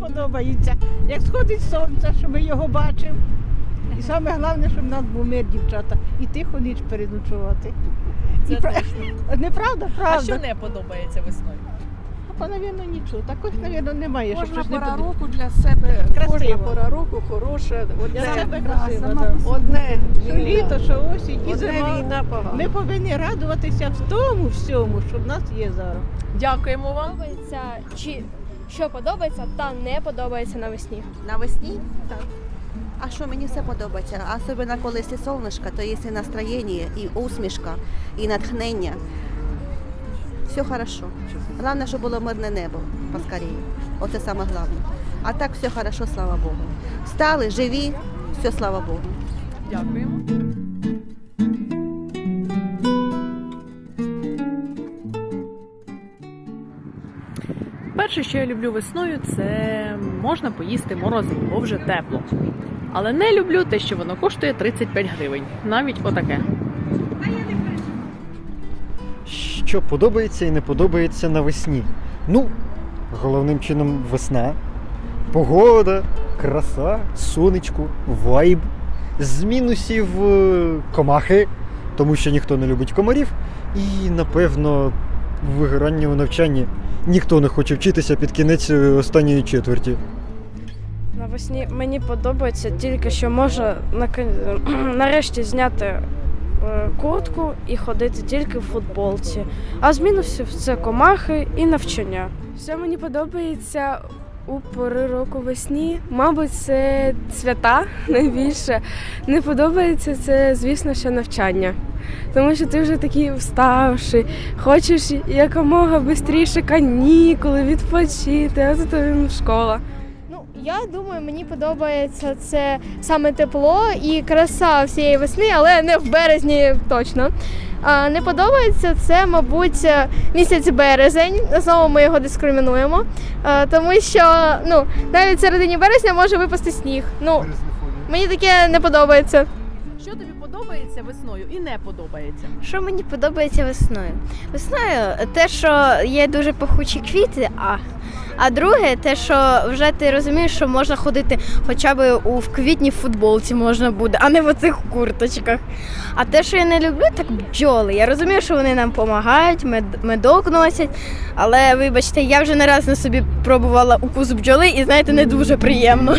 Подобається. Як сходить сонце, щоб ми його бачимо. І саме головне, щоб в нас був мир, дівчата, і тихо ніч переночувати. Це І точно. Неправда, А правда. що не подобається весною? А, навірно, нічого. Також, навірно, немає, щоб Кожна щось не пора подобається. року для себе, Красиво. пора року хороша. Для себе красиво. да. одне Що літо, що осінь, і одне зима. війна погана. Ми повинні радуватися в тому всьому, що в нас є зараз. Дякуємо вам. подобається чи що подобається та не подобається навесні. Навесні? Так. А що мені все подобається? Особливо коли є сонечко, то є і настроєння, і усмішка, і натхнення. Все хорошо. Головне, щоб було мирне небо поскоріше. Оце саме головне. А так все хорошо, слава Богу. Встали, живі, все слава Богу. Дякуємо. Перше, що я люблю весною, це можна поїсти морозиво, бо вже тепло. Але не люблю те, що воно коштує 35 гривень. Навіть отаке. Що подобається і не подобається навесні. Ну, головним чином весна, погода, краса, сонечко, вайб. З мінусів е, комахи, тому що ніхто не любить комарів. І, напевно, вигорання у навчанні ніхто не хоче вчитися під кінець е, останньої четверті. Навесні мені подобається тільки що можна нарешті зняти куртку і ходити тільки в футболці. А з мінусів це комахи і навчання. Що мені подобається у пори року весні, мабуть, це свята найбільше. Не подобається це, звісно, що навчання. Тому що ти вже такий вставший, хочеш якомога швидше канікули, відпочити, а тут тобі школа. Я думаю, мені подобається це саме тепло і краса всієї весни, але не в березні точно. А, не подобається це, мабуть, місяць березень. Знову ми його дискримінуємо. А, тому що ну, навіть в середині березня може випасти сніг. Ну, мені таке не подобається. Що тобі подобається весною і не подобається? Що мені подобається весною? Весною те, що є дуже пахучі квіти, а, а друге, те, що вже ти розумієш, що можна ходити хоча б у в квітні в футболці можна буде, а не в оцих курточках. А те, що я не люблю, так бджоли. Я розумію, що вони нам допомагають, мед, медок носять. Але вибачте, я вже не раз на собі пробувала укус бджоли і знаєте, не дуже приємно.